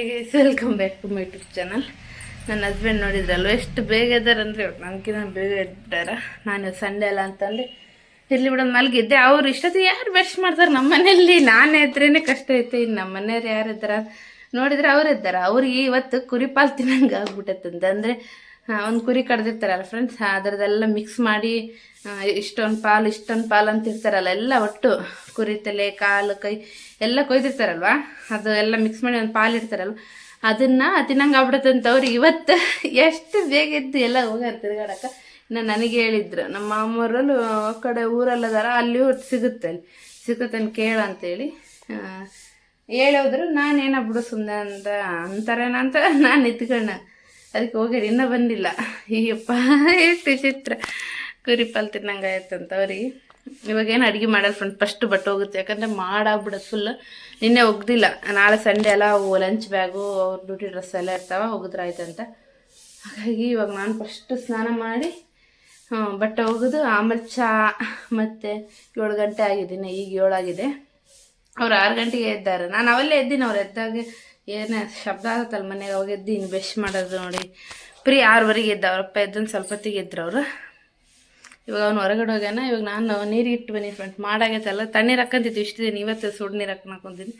Hi guys welcome back to my YouTube channel ನನ್ನ husband ನೋಡಿದ್ರಲ್ವ? ಎಷ್ಟು ಬೇಗ ಇದ್ದಾರೆ ಅಂದರೆ ನನಗಿನ್ನ ಬೇಗ ಇದ್ದಾರ ನಾನು ಸಂಡೇ ಅಲ್ಲ ಅಂತಂದು ಇರ್ಲಿ ಬಿಡೋದು ಮಲಗಿದ್ದೆ. ಅವ್ರು ಇಷ್ಟೊತ್ತಿಗೆ ಯಾರು ಬೆಸ್ಟ್ ಮಾಡ್ತಾರೆ? ನಮ್ಮ ಮನೆಯಲ್ಲಿ ನಾನೇ ಇದ್ರೇ ಕಷ್ಟ ಐತೆ. ಇನ್ನು ನಮ್ಮ ಮನೆಯವ್ರು ಯಾರು ಇದ್ದಾರ? ನೋಡಿದ್ರೆ ಅವ್ರು ಇದ್ದಾರೆ. ಅವ್ರಿಗೆ ಇವತ್ತು ಕುರಿಪಾಲ್ ತಿನ್ನಂಗೆ ಆಗ್ಬಿಟ್ಟೈತಂತೆ ಅಂದರೆ ಒಂದು ಕುರಿ ಕಡ್ದಿರ್ತಾರಲ್ಲ ಫ್ರೆಂಡ್ಸ್ ಅದರದೆಲ್ಲ ಮಿಕ್ಸ್ ಮಾಡಿ ಇಷ್ಟೊಂದು ಪಾಲು ಇಷ್ಟೊಂದು ಪಾಲು ಅಂತ ಇರ್ತಾರಲ್ಲ ಎಲ್ಲ ಒಟ್ಟು ಕುರಿ ತಲೆ, ಕಾಲು, ಕೈ, ಎಲ್ಲ ಕೊಯ್ದಿರ್ತಾರಲ್ವ? ಅದು ಎಲ್ಲ ಮಿಕ್ಸ್ ಮಾಡಿ ಒಂದು ಪಾಲು ಇರ್ತಾರಲ್ವ ಅದನ್ನ ತಿನ್ನಂಗೆ ಆಗ್ಬಿಡತ್ತಂತ ಅವ್ರಿಗೆ ಇವತ್ತು ಎಷ್ಟು ಬೇಗ ಎದ್ದು ಎಲ್ಲ ಹೋಗ್ಯಾರ ತಿರ್ಗಾಡಕ್ಕೆ? ಇನ್ನು ನನಗೆ ಹೇಳಿದ್ರು ನಮ್ಮ ಮಾಮೂರಲ್ಲೂ ಕಡೆ ಊರಲ್ಲದಾರ ಅಲ್ಲಿ ಒಟ್ಟು ಸಿಗುತ್ತೆ ಅಲ್ಲಿ. ಸಿಗುತ್ತೆ ಕೇಳು ಅಂತೇಳಿ ಹೇಳಿ ಹೇಳೋದ್ರು, ನಾನೇನ ಬಿಡು ಸುಮ್ಮನೆ ಅಂತ ಅಂತಾರೇನ ಅಂತ ನಾನು ನಿಂತ್ಕೊಂಡ ಅದಕ್ಕೆ ಹೋಗ್ಯಾರ ಇನ್ನೂ ಬಂದಿಲ್ಲ. ಈಗಪ್ಪ ಎಷ್ಟು ವಿಚಿತ್ರ. ಕುರಿ ಪಾಲ್ ತಿನ್ನಂಗೆ ಆಯ್ತಂತ ಅವ್ರಿಗೆ. ಇವಾಗ ಏನು ಅಡುಗೆ ಮಾಡೋದು ಫ್ರೆಂಡ್ ಫಸ್ಟ್ ಬಟ್ಟೆ ಹೋಗುತ್ತೆ. ಯಾಕಂದರೆ ಮಾಡಾಗ್ಬಿಡೋದು ಫುಲ್ ನಿನ್ನೆ ಒಗ್ದಿಲ್ಲ. ನಾಳೆ ಸಂಡೆ ಎಲ್ಲ ಅವು ಲಂಚ್ ಬ್ಯಾಗು ಅವ್ರ ಡ್ಯೂಟಿ ಡ್ರೆಸ್ ಎಲ್ಲ ಇರ್ತಾವ, ಒಗದ್ರೆ ಆಯ್ತಂತ ಹಾಗಾಗಿ ಇವಾಗ ನಾನು ಫಸ್ಟ್ ಸ್ನಾನ ಮಾಡಿ ಬಟ್ಟೆ ಒಗೆದು, ಆಮೇಲೆ ಚಾ ಮತ್ತು ಏಳು ಗಂಟೆ ಆಗಿದ್ದೀನಿ ಈಗ ಏಳಾಗಿದೆ. ಅವ್ರು ಆರು ಗಂಟೆಗೆ ಎದ್ದಾರೆ. ನಾನು ಅವಲ್ಲೇ ಎದ್ದೀನಿ, ಅವ್ರು ಎದ್ದಾಗ ಏನೇ ಶಬ್ದ ಆಗತ್ತಲ್ಲ ಮನೆಗೆ ಅವಾಗ ಎದ್ದೀನಿ ಬೆಶ್ ಮಾಡೋದು ನೋಡಿ. ಪ್ರೀ ಆರುವರೆಗೆ ಇದ್ದ ಅವ್ರಪ್ಪ ಎದ್ದೊಂದು ಸ್ವಲ್ಪ ಹೊತ್ತಿಗೆ ಎದ್ರು ಅವರು. ಇವಾಗ ಅವ್ನು ಹೊರಗಡೆ ಹೋಗ್ಯಾನ, ಇವಾಗ ನಾನು ನೀರಿಗೆ ಇಟ್ಟು ಬನ್ನಿ ಫ್ರೆಂಡ್ ಮಾಡಾಗೈತಲ್ಲ, ತಣ್ಣೀರು ಹಾಕ್ಕಂತಿದ್ವಿ ಇಷ್ಟು ದಿನ, ಇವತ್ತು ಸುಡು ನೀರು ಹಾಕೊಂತೀನಿ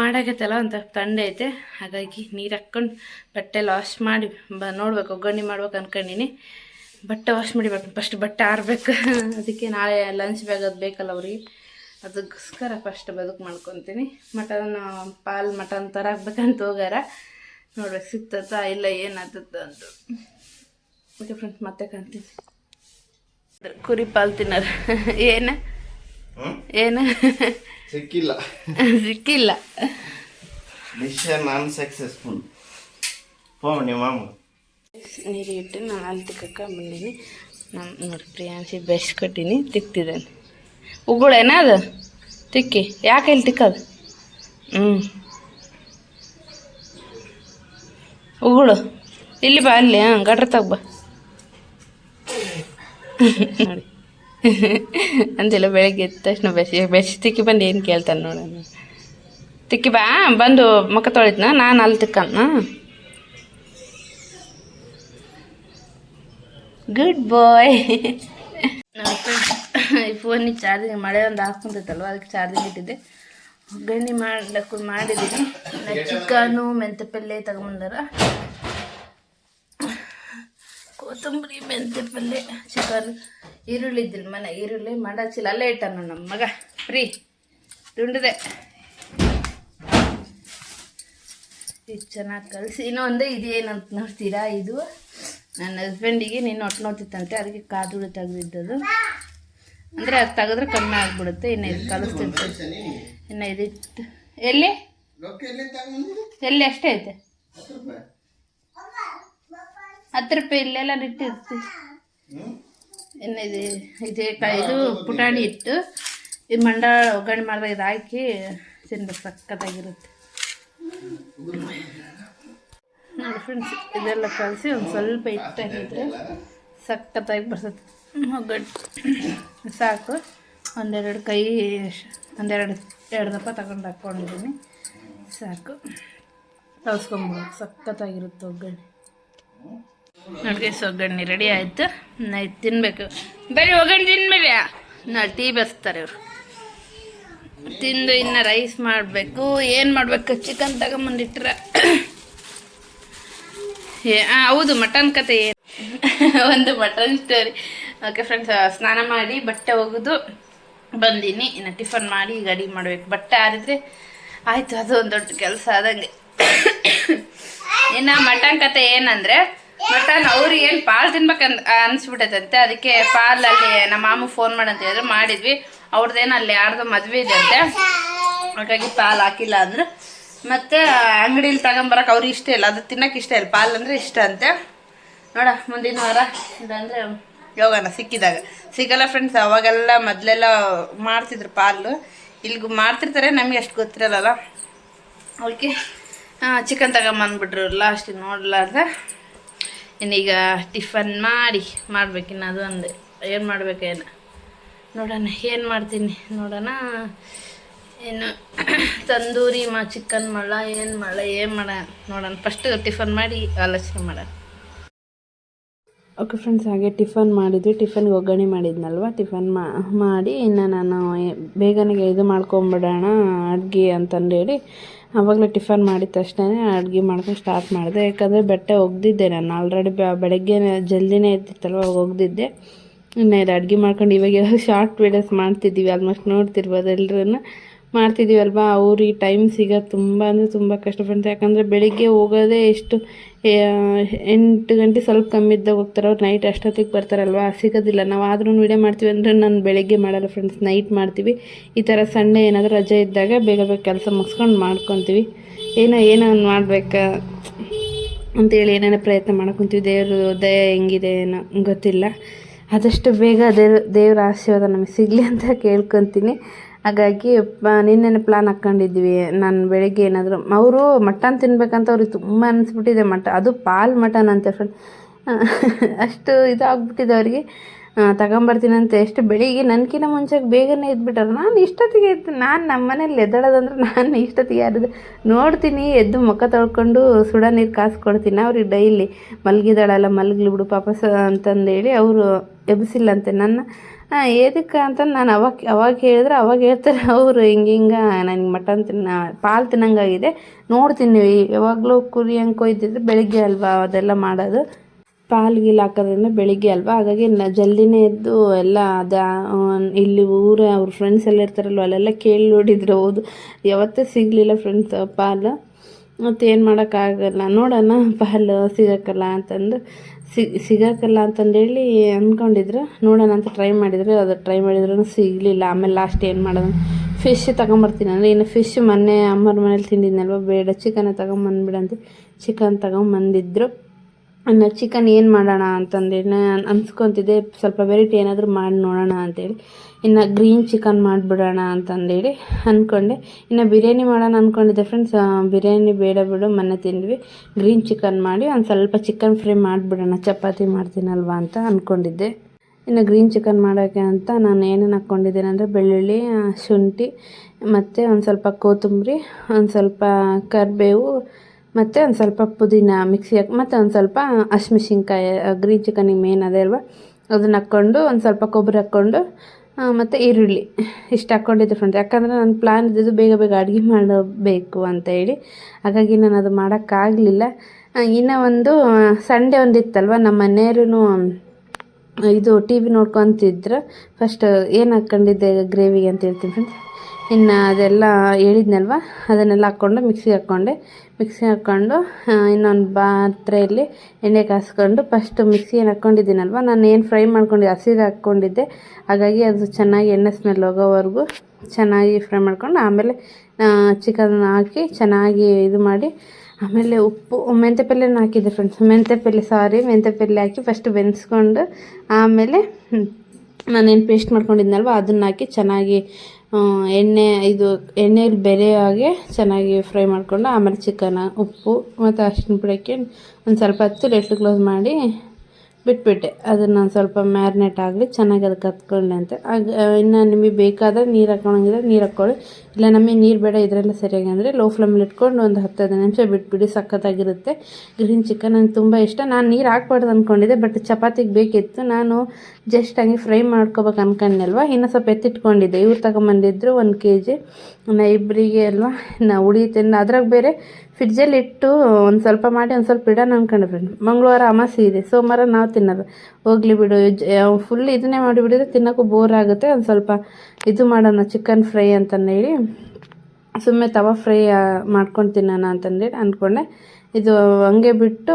ಮಾಡಾಗೈತಲ್ಲ ಅಂತ ತಂಡ ಐತೆ. ಹಾಗಾಗಿ ನೀರು ಹಾಕ್ಕೊಂಡು ಬಟ್ಟೆ ವಾಶ್ ಮಾಡಿ ಬ ನೋಡ್ಬೇಕು, ಒಗ್ಗರಣೆ ಮಾಡ್ಬೇಕು ಅನ್ಕೊಂಡಿನಿ. ಬಟ್ಟೆ ವಾಶ್ ಮಾಡಿ ಬರ್ತೀನಿ. ಫಸ್ಟ್ ಬಟ್ಟೆ ಆರ್ಬೇಕು. ಅದಕ್ಕೆ ನಾಳೆ ಲಂಚ್ ಬ್ಯಾಗ್ ಅದು ಬೇಕಲ್ಲ ಅವ್ರಿಗೆ. ಅದಕ್ಕೋಸ್ಕರ ಫಸ್ಟ್ ಬದುಕು ಮಾಡ್ಕೊತೀನಿ. ಮಟನ್ ಪಾಲ್ ಮಟನ್ ತರಾಕ್ಬೇಕಂತ ಹೋಗಾರ ನೋಡ್ಬೇಕು ಸಿಗ್ತದ ಇಲ್ಲ ಏನಾಗ್ತದ ಅಂತ. ಓಕೆ ಫ್ರೆಂಡ್ಸ್ ಮತ್ತೆ ಕಾಣ್ತೀನಿ. ಕುರಿ ಪಾಲ್ ತಿನ್ನೋರು ಏನು? ಏನು? ಸಿಕ್ಕಿಲ್ಲ. ಸಿಕ್ಕಿಲ್ಲ. ಮಿಷನ್ ನಿಮ್ಮ ಮಾಮ. ಇಟ್ಟು ನಾನು ಅಲ್ಲಿ ತಿಕ್ಕ ಬಂದೀನಿ. ನಾನು ನೋಡಿ ಪ್ರಿಯಾಂಶಿ ಬೆಸ್ಟ್ ಕಟ್ಟೀನಿ ತಿಕ್ತಿದ್ದಾನೆ. ಉಗುಳೇನ ಅದು? ತಿಕ್ಕಿ. ಯಾಕೆ ಇಲ್ಲಿ ತಿಕ್ಕದು? ಹ್ಞೂ ಉಗುಳು. ಇಲ್ಲಿ ಬಾ ಅಲ್ಲಿ, ಹಾಂ, ಗಟ್ರ ತಗ ಬಾ. ನೋಡಿ. ಅಂದಿಲ್ಲ ಬೆಳಗ್ಗೆ ಎದ್ದ ತಕ್ಷಣ ಬೆಸಿ ಬೆಸಿ, ತಿಕ್ಕಿ ಬಂದು ಏನು ಕೇಳ್ತಾನೆ ನೋಡೋಣ ತಿಕ್ಕಿ ಬಾ, ಬಂದು ಮುಖ ತೊಳಿದ್ನ ನಾನು ಅಲ್ಲಿ ತಿಕ್ಕನ್ನ ಗುಡ್ ಬಾಯ್ ಈ ಫೋನಿಗೆ ಚಾರ್ಜಿಂಗ್ ಮಳೆ ಒಂದು ಹಾಕ್ಕೊಂತೈತಲ್ವ? ಅದಕ್ಕೆ ಚಾರ್ಜಿಂಗ್ ಇಟ್ಟಿದ್ದೆ. ಒಗ್ಗರಣೆ ಮಾಡ್ಲಕ್ಕೆ ಮಾಡಿದ್ದೀನಿ ಚಿಕನು ಮೆಂತೆ ಪಲ್ಯ ತಗೊಂಬಂದಾರ. ಕೊತ್ತಂಬರಿ ಮೆಂತೆ ಪಲ್ಯ ಚಿಕನ್, ಈರುಳ್ಳಿ ಇದ್ದಿಲ್ಲ ಮನೆ. ಈರುಳ್ಳಿ ಮಾಡಾಚಿಲ್ಲ. ಅಲ್ಲೇ ಇಟ್ಟಾನ ನಮ್ಮ ಮಗ. ಫ್ರೀ. ದುಂಡಿದೆ ಇದು ಚೆನ್ನಾಗಿ ಕಲಿಸಿ. ಇನ್ನೊಂದು ಇದೇನಂತ ನೋಡ್ತೀರಾ? ಇದು ನನ್ನ ಹಸ್ಬೆಂಡಿಗೆ ನೀನು ಹೊಟ್ಟೆ ನೋಡ್ತಿತ್ತಂತೆ. ಅದಕ್ಕೆ ಕಾದುಳು ತೆಗೆದಿದ್ದದು. ಅಂದರೆ ಅದು ತೆಗೆದ್ರೆ ಕಮ್ಮಿ ಆಗಿಬಿಡುತ್ತೆ. ಇನ್ನು ಇದು ಕಲಿಸ್ತೀನಿ. ಇನ್ನು ಇದಿಟ್ಟು ಎಲ್ಲಿ? ಎಲ್ಲಿ ಅಷ್ಟೇ ಐತೆ? ಹತ್ತು ರೂಪಾಯಿ ಇಲ್ಲೆಲ್ಲ ಇಟ್ಟಿರ್ತೀವಿ ಇನ್ನು ಇದು ಇದೇ ಇದು ಪುಟಾಣಿ ಇಟ್ಟು ಈ ಮಂಡ ಒಗ್ಗರಣೆ ಮಾಡಿದಾಗ ಇದು ಹಾಕಿ ತಿನ್ಬೇಕು ಸಕ್ಕತ್ತಾಗಿರುತ್ತೆ ನೋಡಿ ಫ್ರೆಂಡ್ಸ್ ಇದೆಲ್ಲ ಕಲಸಿ ಒಂದು ಸ್ವಲ್ಪ ಇಟ್ಟಾಗಿದ್ರೆ ಸಕ್ಕತ್ತಾಗಿ ಬರ್ತದೆ. ಒಗ್ಗರಣೆ ಸಾಕು. ಒಂದೆರಡು ಕೈ, ಒಂದೆರಡು, ಎರಡು ದಪ್ಪ ತಗೊಂಡು ಹಾಕ್ಕೊಂಡಿದ್ದೀನಿ ಸಾಕು. ಕಲ್ಸ್ಕೊಂಬಿಡು ಸಖತ್ತಾಗಿರುತ್ತೆ ಒಗ್ಗರಣೆ. ನೋಡಿ ಒಗ್ಗರಣೆ ರೆಡಿ ಆಯಿತು. ನೈಟ್ ತಿನ್ನಬೇಕು ಬರೀ ಒಗ್ಗರಣೆ ತಿನ್ಬೇಡಿ. ನಾಳೆ ಟೀ ಬೆಸ್ತಾರೆ ಇವರು. ತಿಂದು ಇನ್ನು ರೈಸ್ ಮಾಡಬೇಕು. ಏನು ಮಾಡಬೇಕು? ಚಿಕನ್ ತಗೊಂಬಂದಿಟ್ರೆ ಏ ಹೌದು, ಮಟನ್ ಕತೆ ಏನು? ಒಂದು ಮಟನ್ ಸ್ಟೋರಿ ಓಕೆ ಫ್ರೆಂಡ್ಸ್ ಸ್ನಾನ ಮಾಡಿ, ಬಟ್ಟೆ ಒಗೆದು ಬಂದೀನಿ. ಇನ್ನು ಟಿಫನ್ ಮಾಡಿ ಈಗ ಅಡಿಗೆ ಮಾಡಬೇಕು. ಬಟ್ಟೆ ಆರಿದ್ರೆ ಆಯಿತು, ಅದು ಒಂದು ದೊಡ್ಡ ಕೆಲಸ ಆದಂಗೆ. ಇನ್ನು ಮಟನ್ ಕತೆ ಏನಂದರೆ, ಮಟನ್ ಅವ್ರಿಗೆ ಏನು ಪಾಲು ತಿನ್ಬೇಕಂತ ಅನ್ಸ್ಬಿಟ್ಟೈತಂತೆ. ಅದಕ್ಕೆ ಪಾಲಲ್ಲಿ ನಮ್ಮ ಮಾಮ ಫೋನ್ ಮಾಡಂತ ಹೇಳಿದ್ರು, ಮಾಡಿದ್ವಿ. ಅವ್ರದ್ದೇನು ಅಲ್ಲಿ ಯಾರ್ದು ಮದುವೆ ಇದೆ ಅಂತೆ. ಹಾಗಾಗಿ ಪಾಲ್ ಹಾಕಿಲ್ಲ ಅಂದ್ರೆ. ಮತ್ತೆ ಅಂಗಡಿಲಿ ತಗೊಂಬರಕ್ಕೆ ಅವ್ರಿಗೆ ಇಷ್ಟ ಇಲ್ಲ. ಅದು ತಿನ್ನಕ್ಕೆ ಇಷ್ಟ ಇಲ್ಲ. ಪಾಲ್ ಅಂದರೆ ಇಷ್ಟ ಅಂತೆ. ನೋಡ, ಮುಂದಿನ ವಾರ. ಇದಂದರೆ ಯೋಗನ ಸಿಕ್ಕಿದಾಗ. ಸಿಗಲ್ಲ ಫ್ರೆಂಡ್ಸ್ ಅವಾಗೆಲ್ಲ ಮೊದಲೆಲ್ಲ ಮಾಡ್ತಿದ್ರು ಪಾಲು ಇಲ್ಲಿಗೂ ಮಾಡ್ತಿರ್ತಾರೆ, ನಮಗೆ ಅಷ್ಟು ಗೊತ್ತಿರಲ್ಲ ಅವಕ್ಕೆ ಚಿಕನ್ ತಗೊಂಬಂದ್ಬಿಟ್ರು ಲಾಸ್ಟ್ ನೋಡಲಾರ್ದ. ಇನ್ನೀಗ ಟಿಫನ್ ಮಾಡಿ ಮಾಡ್ಬೇಕಿನ್ನ ಅದು ಒಂದು. ಏನು ಮಾಡ್ಬೇಕೇನು ನೋಡೋಣ, ಏನು ಮಾಡ್ತೀನಿ ನೋಡೋಣ. ಏನು ತಂದೂರಿ ಮಾ ಚಿಕನ್ ಮಾಡ ಏನು ಮಾಡ ಏನು ಮಾಡ ನೋಡೋಣ. ಫಸ್ಟ್ ಟಿಫನ್ ಮಾಡಿ ಆಲೋಚನೆ ಮಾಡೋಣ. ಓಕೆ ಫ್ರೆಂಡ್ಸ್ ಹಾಗೆ ಟಿಫನ್ ಮಾಡಿದ್ವಿ. ಟಿಫನ್ಗೆ ಒಗ್ಗರಣೆ ಮಾಡಿದ್ನಲ್ವ? ಟಿಫನ್ ಮಾಡಿ ಇನ್ನು ನಾನು ಬೇಗನೆಗೆ ಬೇಗನೆ ಇದು ಮಾಡ್ಕೊಂಬಿಡೋಣ, ಅಡುಗೆ ಅಂತಂದೇಳಿ ಆವಾಗಲೇ ಟಿಫನ್ ಮಾಡಿದ ತಕ್ಷಣ ಅಡುಗೆ ಮಾಡ್ಕೊಂಡು ಸ್ಟಾರ್ಟ್ ಮಾಡಿದೆ. ಯಾಕಂದರೆ ಬೆಟ್ಟ ಒಗ್ದಿದ್ದೆ ನಾನು. ಆಲ್ರೆಡಿ ಬೆಳಗ್ಗೆ ಜಲ್ದಿನೇ ಇರ್ತಿತ್ತಲ್ವ ಒಗ್ದಿದ್ದೆ. ಇನ್ನು ಇದು ಅಡುಗೆ ಮಾಡ್ಕೊಂಡು ಇವಾಗ ಶಾರ್ಟ್ ವೀಡಿಯೋಸ್ ಮಾಡ್ತಿದ್ದೀವಿ. ಆಲ್ಮೋಸ್ಟ್ ನೋಡ್ತಿರ್ಬೋದು ಎಲ್ರೂ ಮಾಡ್ತಿದ್ದೀವಲ್ವ ಅವ್ರಿಗೆ ಟೈಮ್ ಸಿಗೋದು ತುಂಬ ಅಂದರೆ ತುಂಬ ಕಷ್ಟ ಫ್ರೆಂಡ್ಸ್ ಯಾಕಂದರೆ ಬೆಳಿಗ್ಗೆ ಹೋಗೋದೇ ಎಷ್ಟು ಎಂಟು ಗಂಟೆ ಸ್ವಲ್ಪ ಕಮ್ಮಿ ಇದ್ದಾಗ ಹೋಗ್ತಾರೆ. ಅವ್ರು ನೈಟ್ ಅಷ್ಟೊತ್ತಿಗೆ ಬರ್ತಾರಲ್ವ? ಸಿಗೋದಿಲ್ಲ. ನಾವು ಆದ್ರೂ ವೀಡಿಯೋ ಮಾಡ್ತೀವಿ ಅಂದರೆ ನಾನು ಬೆಳಿಗ್ಗೆ ಮಾಡಲ್ಲ ಫ್ರೆಂಡ್ಸ್ ನೈಟ್ ಮಾಡ್ತೀವಿ. ಈ ಥರ ಸಂಡೇ ಏನಾದರೂ ರಜೆ ಇದ್ದಾಗ ಬೇಗ ಬೇಗ ಕೆಲಸ ಮುಗಿಸ್ಕೊಂಡು ಮಾಡ್ಕೊತೀವಿ. ಏನೋ ಏನೋ ಒಂದು ಮಾಡಬೇಕಾ ಅಂತೇಳಿ ಏನೇನೋ ಪ್ರಯತ್ನ ಮಾಡ್ಕೊತೀವಿ ದೇವರು ದಯ ಹೆಂಗಿದೆ ಏನೋ ಗೊತ್ತಿಲ್ಲ. ಆದಷ್ಟು ಬೇಗ ದೇವ್ರ ದೇವ್ರ ಆಶೀರ್ವಾದ ನಮಗೆ ಸಿಗಲಿ ಅಂತ ಕೇಳ್ಕೊತೀನಿ. ಹಾಗಾಗಿ, ಪ ನಿನ್ನೆ ಪ್ಲಾನ್ ಹಾಕ್ಕೊಂಡಿದ್ವಿ. ನಾನು ಬೆಳಿಗ್ಗೆ ಏನಾದರೂ, ಅವರು ಮಟನ್ ತಿನ್ಬೇಕಂತ ಅವ್ರಿಗೆ ತುಂಬ ಅನಿಸ್ಬಿಟ್ಟಿದೆ ಮಟ, ಅದು ಪಾಲ್ ಮಟನ್ ಅಂತೆ ಫ್ರೆಂಡ್ ಅಷ್ಟು ಇದಾಗ್ಬಿಟ್ಟಿದೆ ಅವರಿಗೆ. ತಗೊಂಬರ್ತೀನಿ ಅಂತ. ಎಷ್ಟು ಬೆಳಿಗ್ಗೆ ನನಗಿನ್ನ ಮುಂಚೆ ಬೇಗನೆ ಎದ್ಬಿಟ್ಟಾರೆ ನಾನು ಇಷ್ಟೊತ್ತಿಗೆ ಎದ್ದು, ನಾನು ನಮ್ಮ ಮನೇಲಿ ಎದ್ದಾಳೋದಂದ್ರೆ ನಾನು ಇಷ್ಟೊತ್ತಿಗೆ ಯಾರಿದೆ ನೋಡ್ತೀನಿ. ಎದ್ದು ಮುಖ ತೊಳ್ಕೊಂಡು ಸುಡ ನೀರು ಕಾಸು ಕೊಡ್ತೀನಿ. ಅವ್ರಿಗೆ ಡೈಲಿ ಮಲಗಿದಾಳಲ್ಲ, ಮಲಗಲಿ ಬಿಡು ಪಾಪ ಸ, ಅಂತಂದೇಳಿ ಅವರು ಎಬ್ಸಿಲ್ಲಂತೆ ನನ್ನ ಏದಕ್ಕೆ ಅಂತ ನಾನು ಅವಾಗ ಅವಾಗ ಹೇಳಿದ್ರೆ ಅವಾಗ ಹೇಳ್ತಾರೆ, ಅವರು ಹಿಂಗೆ ಹಿಂಗೆ ನನಗೆ ಮಟನ್ ತಿನ್ನ ಪಾಲು ತಿನ್ನಂಗಾಗಿದೆ, ನೋಡ್ತೀನಿ ಯಾವಾಗಲೂ ಕುರಿ ಹಂಗೆ ಕೊಯ್ದಿದ್ರೆ ಬೆಳಿಗ್ಗೆ ಅಲ್ವಾ, ಅದೆಲ್ಲ ಮಾಡೋದು. ಪಾಲು ಗೀಲು ಹಾಕೋದ್ರಿಂದ ಬೆಳಿಗ್ಗೆ ಅಲ್ವಾ, ಹಾಗಾಗಿ ನ ಜಲ್ದಿನೇ ಎದ್ದು ಎಲ್ಲ ಅದ ಇಲ್ಲಿ ಊರ ಅವ್ರ ಫ್ರೆಂಡ್ಸ್ ಎಲ್ಲ ಇರ್ತಾರಲ್ವ, ಅಲ್ಲೆಲ್ಲ ಕೇಳಿ ನೋಡಿದ್ರೆ ಹೌದು. ಯಾವತ್ತೂ ಸಿಗಲಿಲ್ಲ ಫ್ರೆಂಡ್ಸ್ ಪಾಲು. ಮತ್ತೇನು ಮಾಡೋಕ್ಕಾಗಲ್ಲ, ನೋಡೋಣ ಪಾಲು ಸಿಗೋಕ್ಕಲ್ಲ ಅಂತಂದು ಸಿಗೋಕ್ಕಲ್ಲ ಅಂತಂದೇಳಿ ಅಂದ್ಕೊಂಡಿದ್ರು ನೋಡೋಣ ಅಂತ ಟ್ರೈ ಮಾಡಿದ್ರು. ಅದು ಟ್ರೈ ಮಾಡಿದ್ರೂ ಸಿಗಲಿಲ್ಲ. ಆಮೇಲೆ ಲಾಸ್ಟ್ ಏನು ಮಾಡೋದು? ಫಿಶ್ ತಗೊಂಬರ್ತೀನಿ. ಅಂದರೆ ಇನ್ನು ಫಿಶ್ ಮೊನ್ನೆ ಅಮ್ಮರ ಮನೇಲಿ ತಿಂದಿದ್ನಲ್ವ? ಬೇಡ. ಚಿಕನ್ ತೊಗೊಂಬಂದ್ಬಿಡಂತೆ. ಚಿಕನ್ ತಗೊಂಬಂದಿದ್ರು. ಇನ್ನು ಚಿಕನ್ ಏನು ಮಾಡೋಣ ಅಂತಂದೇಳಿ ನಾನು ಅನ್ಸ್ಕೊತಿದ್ದೆ, ಸ್ವಲ್ಪ ವೆರೈಟಿ ಏನಾದರೂ ಮಾಡಿ ನೋಡೋಣ ಅಂತೇಳಿ. ಇನ್ನು ಗ್ರೀನ್ ಚಿಕನ್ ಮಾಡಿಬಿಡೋಣ ಅಂತಂದೇಳಿ ಅಂದ್ಕೊಂಡೆ ಇನ್ನು ಬಿರಿಯಾನಿ ಮಾಡೋಣ ಅಂದ್ಕೊಂಡಿದ್ದೆ ಫ್ರೆಂಡ್ಸ್ ಬಿರಿಯಾನಿ ಬೇಡ ಬಿಡು, ಮೊನ್ನೆ ತಿಂದ್ವಿ. ಗ್ರೀನ್ ಚಿಕನ್ ಮಾಡಿ ಒಂದು ಸ್ವಲ್ಪ ಚಿಕನ್ ಫ್ರೈ ಮಾಡಿಬಿಡೋಣ, ಚಪಾತಿ ಮಾಡ್ತೀನಲ್ವಾ ಅಂತ ಅಂದ್ಕೊಂಡಿದ್ದೆ ಇನ್ನು ಗ್ರೀನ್ ಚಿಕನ್ ಮಾಡೋಕ್ಕೆ ಅಂತ ನಾನು ಏನೇನು ಹಾಕ್ಕೊಂಡಿದ್ದೇನೆ ಅಂದರೆ ಬೆಳ್ಳುಳ್ಳಿ ಶುಂಠಿ, ಮತ್ತು ಒಂದು ಸ್ವಲ್ಪ ಕೊತ್ತಂಬರಿ, ಒಂದು ಸ್ವಲ್ಪ ಕರಿಬೇವು ಮತ್ತು ಒಂದು ಸ್ವಲ್ಪ ಪುದೀನ ಮಿಕ್ಸಿ ಹಾಕಿ ಮತ್ತು ಒಂದು ಸ್ವಲ್ಪ ಹಸಿಮೆಣ್ಸಿನ್ಕಾಯಿ ಗ್ರೀನ್ ಚಿಕನಿಗೆ ಮೇನ್ ಅದೇ ಅಲ್ವಾ? ಅದನ್ನ ಹಾಕ್ಕೊಂಡು ಒಂದು ಸ್ವಲ್ಪ ಕೊಬ್ಬರಿ ಹಾಕ್ಕೊಂಡು ಮತ್ತು ಈರುಳ್ಳಿ ಇಷ್ಟು ಹಾಕ್ಕೊಂಡಿದ್ದೆ ಫ್ರೆಂಡ್ಸ್ ಯಾಕಂದರೆ ನನ್ನ ಪ್ಲ್ಯಾನ್ ಇದ್ದಿದ್ದು ಬೇಗ ಬೇಗ ಅಡುಗೆ ಮಾಡಬೇಕು ಅಂತ ಹೇಳಿ. ಹಾಗಾಗಿ ನಾನು ಅದು ಮಾಡೋಕ್ಕಾಗಲಿಲ್ಲ ಇನ್ನು ಒಂದು ಸಂಡೇ ಒಂದು ಇತ್ತಲ್ವ? ನಮ್ಮ ಮನೆಯವರು ಇದು ಟಿ ವಿ ನೋಡ್ಕೊತಿದ್ರು. ಫಸ್ಟ್ ಏನು ಹಾಕ್ಕೊಂಡಿದ್ದೆ ಗ್ರೇವಿಗೆ ಅಂತ ಹೇಳ್ತೀನಿ ಫ್ರೆಂಡ್ಸ್ ಇನ್ನು ಅದೆಲ್ಲ ಹೇಳಿದ್ನಲ್ವ? ಅದನ್ನೆಲ್ಲ ಹಾಕ್ಕೊಂಡು ಮಿಕ್ಸಿಗೆ ಹಾಕ್ಕೊಂಡೆ. ಮಿಕ್ಸಿಗೆ ಹಾಕ್ಕೊಂಡು ಇನ್ನೊಂದು ಪಾತ್ರೆಯಲ್ಲಿ ಎಣ್ಣೆ ಕಾಸ್ಕೊಂಡು ಫಸ್ಟು ಮಿಕ್ಸಿ ಏನು ಹಾಕ್ಕೊಂಡಿದ್ದೀನಲ್ವ? ನಾನು ಏನು ಫ್ರೈ ಮಾಡ್ಕೊಂಡಿದ್ದೆ ಹಸಿದು ಹಾಕ್ಕೊಂಡಿದ್ದೆ. ಹಾಗಾಗಿ ಅದು ಚೆನ್ನಾಗಿ ಎಣ್ಣೆ ಸ್ಮೆಲ್ ಹೋಗೋವರೆಗೂ ಚೆನ್ನಾಗಿ ಫ್ರೈ ಮಾಡ್ಕೊಂಡು, ಆಮೇಲೆ ಚಿಕನ್ ಹಾಕಿ ಚೆನ್ನಾಗಿ ಇದು ಮಾಡಿ, ಆಮೇಲೆ ಉಪ್ಪು ಮೆಂತ್ಯ ಪಲ್ಯನ ಹಾಕಿದ್ದೆ ಫ್ರೆಂಡ್ಸ್ ಮೆಂತ್ಯ ಪಲ್ಯ ಸಾರಿ ಮೆಂತ್ಯ ಪಲ್ಯ ಹಾಕಿ ಫಸ್ಟ್ ಬೆನ್ಸ್ಕೊಂಡು, ಆಮೇಲೆ ನಾನೇನು ಪೇಸ್ಟ್ ಮಾಡ್ಕೊಂಡಿದ್ನಲ್ವ, ಅದನ್ನ ಹಾಕಿ ಚೆನ್ನಾಗಿ ಎಣ್ಣೆ, ಇದು ಎಣ್ಣೆಯಲ್ಲಿ ಬೆರೆ ಹಾಗೆ ಚೆನ್ನಾಗಿ ಫ್ರೈ ಮಾಡಿಕೊಂಡು, ಆಮೇಲೆ ಚಿಕನ, ಉಪ್ಪು ಮತ್ತು ಅರ್ಶಿನ ಪುಡಿಕ್ಕೆ ಒಂದು ಸ್ವಲ್ಪ ಹತ್ತು ಲೆಟ್ ಕ್ಲೋಸ್ ಮಾಡಿ ಬಿಟ್ಬಿಟ್ಟೆ. ಅದನ್ನು ಒಂದು ಸ್ವಲ್ಪ ಮ್ಯಾರಿನೇಟ್ ಆಗಲಿ, ಚೆನ್ನಾಗಿ ಅದಕ್ಕೆ ಹತ್ಕೊಂಡೆ ಅಂತ. ಆಗ ಇನ್ನು ನಿಮಗೆ ಬೇಕಾದರೆ ನೀರು ಹಾಕೊಳಂಗಿದ್ರೆ ನೀರು ಹಾಕ್ಕೊಳ್ಳಿ ಇಲ್ಲ, ನಮಗೆ ನೀರು ಬೇಡ, ಇದರೆಲ್ಲ ಸರಿಯಾಗಿ ಅಂದರೆ ಲೋ ಫ್ಲೇಮಲ್ಲಿ ಇಟ್ಕೊಂಡು ಒಂದು ಹತ್ತು ಹದಿನೈದು ನಿಮಿಷ ಬಿಟ್ಬಿಡಿ, ಸಖತ್ತಾಗಿರುತ್ತೆ. ಗ್ರೀನ್ ಚಿಕನ್ ನನಗೆ ತುಂಬ ಇಷ್ಟ. ನಾನು ನೀರು ಹಾಕ್ಬಾರ್ದು ಅಂದ್ಕೊಂಡಿದ್ದೆ ಬಟ್ ಚಪಾತಿಗೆ ಬೇಕಿತ್ತು. ನಾನು ಜಸ್ಟ್ ಹಂಗೆ ಫ್ರೈ ಮಾಡ್ಕೋಬೇಕು ಅನ್ಕೊಂಡಲ್ವ ಇನ್ನೂ ಸ್ವಲ್ಪ ಎತ್ತಿಟ್ಕೊಂಡಿದ್ದೆ. ಇವ್ರು ತಗೊಂಬಂದಿದ್ರು ಒಂದು ಕೆ ಜಿ ನಾ ಇಬ್ಬರಿಗೆ ಅಲ್ವಾ? ನಾ ಉಳಿಯುತ್ತೆ. ಅದ್ರಾಗ ಬೇರೆ ಫ್ರಿಡ್ಜಲ್ಲಿ ಇಟ್ಟು ಒಂದು ಸ್ವಲ್ಪ ಮಾಡಿ, ಒಂದು ಸ್ವಲ್ಪ ಇಡೋಣ ಅಂದ್ಕೊಂಡು ಫ್ರೆಂಡ್ ಮಂಗಳವಾರ ಅಮಾಸೆ ಇದೆ ಸೋಮವಾರ ನಾವು ತಿನ್ನೋದು. ಹೋಗ್ಲಿ ಬಿಡು. ಫುಲ್ ಇದನ್ನೇ ಮಾಡಿಬಿಡಿದ್ರೆ ತಿನ್ನೋಕ್ಕೂ ಬೋರ್ ಆಗುತ್ತೆ. ಒಂದು ಸ್ವಲ್ಪ ಇದು ಮಾಡೋಣ ಚಿಕನ್ ಫ್ರೈ ಅಂತಂದೇಳಿ ಸುಮ್ಮನೆ ತವ ಫ್ರೈ ಮಾಡ್ಕೊಂಡು ತಿನ್ನೋಣ ಅಂತಂದೇಳಿ ಅಂದ್ಕೊಂಡೆ ಇದು ಹಂಗೆ ಬಿಟ್ಟು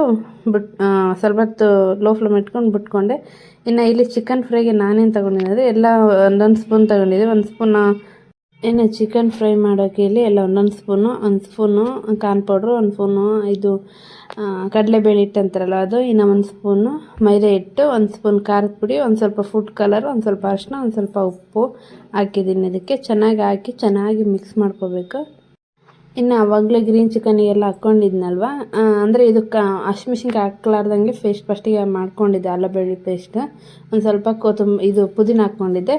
ಬಿಟ್ ಸ್ವಲ್ಪ ಹೊತ್ತು ಲೋ ಫ್ಲೇಮ್ ಇಟ್ಕೊಂಡು ಬಿಟ್ಕೊಂಡೆ. ಇನ್ನು ಇಲ್ಲಿ ಚಿಕನ್ ಫ್ರೈಗೆ ನಾನೇನು ತೊಗೊಂಡಿದ್ದೆ ಅಂದರೆ ಎಲ್ಲ ಒಂದೊಂದು ಸ್ಪೂನ್ ತೊಗೊಂಡಿದ್ದೆ. ಒಂದು ಸ್ಪೂನ್ ಏನು ಚಿಕನ್ ಫ್ರೈ ಮಾಡೋಕ್ಕೆ ಇಲ್ಲಿ ಎಲ್ಲ ಒಂದೊಂದು ಸ್ಪೂನು ಒಂದು ಸ್ಪೂನು ಕಾರ್ನ್ ಪೌಡ್ರು ಒಂದು ಸ್ಪೂನು ಇದು ಕಡಲೆಬೇಳೆ ಹಿಟ್ಟು ಅಂತಾರಲ್ಲ ಅದು, ಇನ್ನು ಒಂದು ಸ್ಪೂನು ಮೈದೆ ಹಿಟ್ಟು, ಒಂದು ಸ್ಪೂನ್ ಖಾರದ ಪುಡಿ, ಒಂದು ಸ್ವಲ್ಪ ಫುಡ್ ಕಲರ್ ಒಂದು ಸ್ವಲ್ಪ ಅರಿಶಿನ ಒಂದು ಸ್ವಲ್ಪ ಉಪ್ಪು ಹಾಕಿದ್ದೀನಿ. ಅದಕ್ಕೆ ಚೆನ್ನಾಗಿ ಹಾಕಿ ಚೆನ್ನಾಗಿ ಮಿಕ್ಸ್ ಮಾಡ್ಕೋಬೇಕು. ಇನ್ನು ಆವಾಗಲೇ ಗ್ರೀನ್ ಚಿಕನಿಗೆಲ್ಲ ಹಾಕ್ಕೊಂಡಿದ್ನಲ್ವ ಅಂದರೆ ಇದಕ್ಕೆ ಹಸಿಮೆಣ್ಸಿನ್ಕಾಯಿ ಹಾಕ್ಲಾರ್ದಂಗೆ ಪೇಸ್ಟ್ ಫಸ್ಟಿಗೆ ಮಾಡ್ಕೊಂಡಿದ್ದೆ ಅಲ್ಲ ಪೇಸ್ಟ್ ಒಂದು ಸ್ವಲ್ಪ ಕೊತ್ತಂಬ, ಇದು ಪುದೀನ ಹಾಕ್ಕೊಂಡಿದ್ದೆ.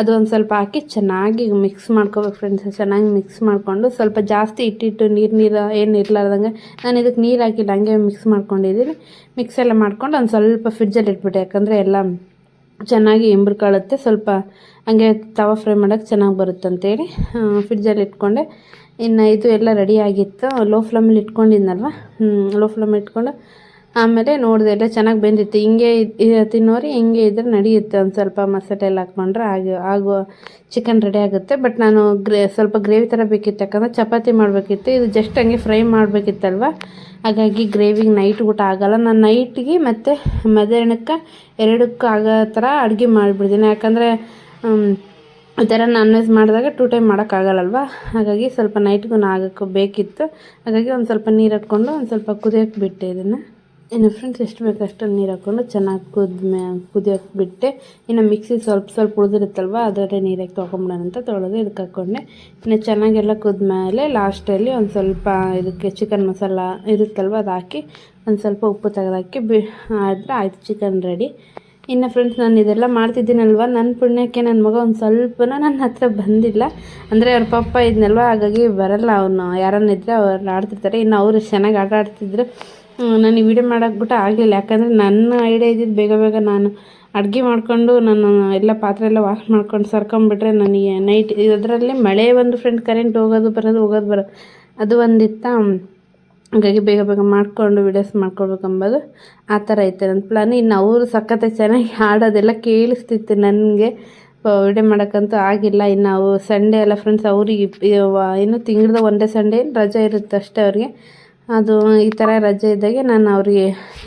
ಅದು ಒಂದು ಸ್ವಲ್ಪ ಹಾಕಿ ಚೆನ್ನಾಗಿ ಮಿಕ್ಸ್ ಮಾಡ್ಕೋಬೇಕು ಫ್ರೆಂಡ್ಸ್ ಚೆನ್ನಾಗಿ ಮಿಕ್ಸ್ ಮಾಡಿಕೊಂಡು ಸ್ವಲ್ಪ ಜಾಸ್ತಿ ಇಟ್ಟಿಟ್ಟು ನೀರು ನೀರು ಏನು ಇರ್ಲಾರ್ದಂಗೆ ನಾನು ಇದಕ್ಕೆ ನೀರು ಹಾಕಿಲ್ಲ ಹಂಗೆ ಮಿಕ್ಸ್ ಮಾಡ್ಕೊಂಡಿದ್ದೀನಿ. ಮಿಕ್ಸ್ ಎಲ್ಲ ಮಾಡ್ಕೊಂಡು ಒಂದು ಸ್ವಲ್ಪ ಫ್ರಿಡ್ಜಲ್ಲಿ ಇಟ್ಬಿಟ್ಟೆ. ಯಾಕಂದರೆ ಎಲ್ಲ ಚೆನ್ನಾಗಿ ಇಂಬ್ರಕಾಳುತ್ತೆ ಸ್ವಲ್ಪ ಹಂಗೆ ತವ ಫ್ರೈ ಮಾಡೋಕ್ಕೆ ಚೆನ್ನಾಗಿ ಬರುತ್ತಂತೇಳಿ ಫ್ರಿಡ್ಜಲ್ಲಿ ಇಟ್ಕೊಂಡೆ. ಇನ್ನು ಇದು ಎಲ್ಲ ರೆಡಿ ಆಗಿತ್ತು. ಲೋ ಫ್ಲೇಮಲ್ಲಿ ಇಟ್ಕೊಂಡಿದ್ನಲ್ವ? ಲೋ ಫ್ಲೇಮಲ್ಲಿ ಇಟ್ಕೊಂಡು ಆಮೇಲೆ ನೋಡಿದೆ ಎಲ್ಲ ಚೆನ್ನಾಗಿ ಬೆಂದಿತ್ತು. ಹಿಂಗೆ ತಿನ್ನೋರಿ ಹಿಂಗೆ ಇದ್ರೆ ನಡೆಯುತ್ತೆ. ಒಂದು ಸ್ವಲ್ಪ ಮಸಾಲೆ ಎಲ್ಲ ಹಾಕ್ಕೊಂಡ್ರೆ ಆಗ ಆಗೋ ಚಿಕನ್ ರೆಡಿ ಆಗುತ್ತೆ. ಬಟ್ ನಾನು ಗ್ರೇ, ಸ್ವಲ್ಪ ಗ್ರೇವಿ ಥರ ಬೇಕಿತ್ತು. ಯಾಕಂದರೆ ಚಪಾತಿ ಮಾಡಬೇಕಿತ್ತು. ಇದು ಜಸ್ಟ್ ಹಂಗೆ ಫ್ರೈ ಮಾಡಬೇಕಿತ್ತಲ್ವ? ಹಾಗಾಗಿ ಗ್ರೇವಿಗೆ ನೈಟ್ ಊಟ ಆಗೋಲ್ಲ. ನಾನು ನೈಟ್ಗೆ ಮತ್ತು ಮಧ್ಯಾಹ್ನಕ್ಕೆ ಎರಡಕ್ಕೂ ಆಗೋ ಥರ ಅಡುಗೆ ಮಾಡಿಬಿಡ್ತೀನಿ. ಯಾಕಂದರೆ ಈ ಥರ ನಾನ್ ವೆಜ್ ಮಾಡಿದಾಗ ಟೂ ಟೈಮ್ ಮಾಡೋಕ್ಕಾಗಲ್ಲಲ್ವ? ಹಾಗಾಗಿ ಸ್ವಲ್ಪ ನೈಟ್ಗೂ ನಾಗಕ್ಕೂ ಬೇಕಿತ್ತು. ಹಾಗಾಗಿ ಒಂದು ಸ್ವಲ್ಪ ನೀರು ಹಾಕ್ಕೊಂಡು ಒಂದು ಸ್ವಲ್ಪ ಕುದಿಯೋಕೆ ಬಿಟ್ಟೆ ಇದನ್ನು. ಇನ್ನು ಫ್ರೆಂಡ್ಸ್ ಎಷ್ಟು ಬೇಕು ಅಷ್ಟೊಂದು ನೀರು ಹಾಕ್ಕೊಂಡು ಚೆನ್ನಾಗಿ ಕುದ್ಮೆ ಕುದಿಯೋಕೆ ಬಿಟ್ಟೆ ಇನ್ನು ಮಿಕ್ಸಿ ಸ್ವಲ್ಪ ಸ್ವಲ್ಪ ಉಳಿದಿರುತ್ತಲ್ವ, ಅದರಲ್ಲೇ ನೀರಾಗಿ ತೊಗೊಂಬಿಡೋಣ ಅಂತ ತೊಳೆದು ಇದಕ್ಕೆ ಹಾಕ್ಕೊಂಡೆ ಇನ್ನು ಚೆನ್ನಾಗೆಲ್ಲ ಕುದ್ಮೇಲೆ ಲಾಸ್ಟಲ್ಲಿ ಒಂದು ಸ್ವಲ್ಪ ಇದಕ್ಕೆ ಚಿಕನ್ ಮಸಾಲ ಇರುತ್ತಲ್ವ ಅದು ಹಾಕಿ, ಒಂದು ಸ್ವಲ್ಪ ಉಪ್ಪು ತೆಗೆದಾಕಿ ಬಿ, ಆದರೆ ಆಯಿತು ಚಿಕನ್ ರೆಡಿ ಇನ್ನು ಫ್ರೆಂಡ್ಸ್ ನಾನು ಇದೆಲ್ಲ ಮಾಡ್ತಿದ್ದೀನಲ್ವ? ನನ್ನ ಪುಣ್ಯಕ್ಕೆ ನನ್ನ ಮಗ ಒಂದು ಸ್ವಲ್ಪನೂ ನನ್ನ ಹತ್ರ ಬಂದಿಲ್ಲ. ಅಂದರೆ ಅವ್ರ ಪಪ್ಪ ಇದ್ನಲ್ವ? ಹಾಗಾಗಿ ಬರಲ್ಲ ಅವನು. ಯಾರನ್ನ ಇದ್ದರೆ ಅವ್ರು ಆಡ್ತಿರ್ತಾರೆ. ಇನ್ನು ಅವರು ಚೆನ್ನಾಗಿ ಆಟ ಆಡ್ತಿದ್ರು. ನನಗೆ ವೀಡಿಯೋ ಮಾಡೋಕ್ಬಿಟ್ಟು ಆಗಲಿಲ್ಲ. ಯಾಕಂದರೆ ನನ್ನ ಐಡಿಯಾ ಇದ್ದಿದ್ದು ಬೇಗ ಬೇಗ ನಾನು ಅಡುಗೆ ಮಾಡಿಕೊಂಡು, ನಾನು ಎಲ್ಲ ಪಾತ್ರೆ ಎಲ್ಲ ವಾಶ್ ಮಾಡ್ಕೊಂಡು ಸರ್ಕೊಂಬಿಟ್ರೆ ನನಗೆ ನೈಟ್ ಇದರಲ್ಲಿ ಮಳೆ ಒಂದು ಫ್ರೆಂಡ್ ಕರೆಂಟ್ ಹೋಗೋದು, ಬರೋದು ಹೋಗೋದು, ಬರೋದು. ಅದು ಒಂದಿತ್ತ? ಹಾಗಾಗಿ ಬೇಗ ಬೇಗ ಮಾಡಿಕೊಂಡು ವಿಡಿಯೋಸ್ ಮಾಡ್ಕೊಳ್ಬೇಕಂಬೋದು ಆ ಥರ ಐತೆ ನನ್ನ ಪ್ಲಾನ್ ಇನ್ನು ಅವರು ಸಖತ್ತಾಗಿ ಚೆನ್ನಾಗಿ ಹಾಡೋದೆಲ್ಲ ಕೇಳಿಸ್ತಿತ್ತು ನನಗೆ. ವಿಡಿಯೋ ಮಾಡೋಕ್ಕಂತೂ ಆಗಿಲ್ಲ. ಇನ್ನು ಅವು ಸಂಡೇ ಎಲ್ಲ ಫ್ರೆಂಡ್ಸ್ ಅವ್ರಿಗೆ ಏನು ತಿಂಗಳದ ಒಂದೇ ಸಂಡೇ ರಜೆ ಇರುತ್ತೆ ಅಷ್ಟೇ ಅವ್ರಿಗೆ. ಅದು ಈ ಥರ ರಜೆ ಇದ್ದಾಗೆ ನಾನು ಅವ್ರಿಗೆ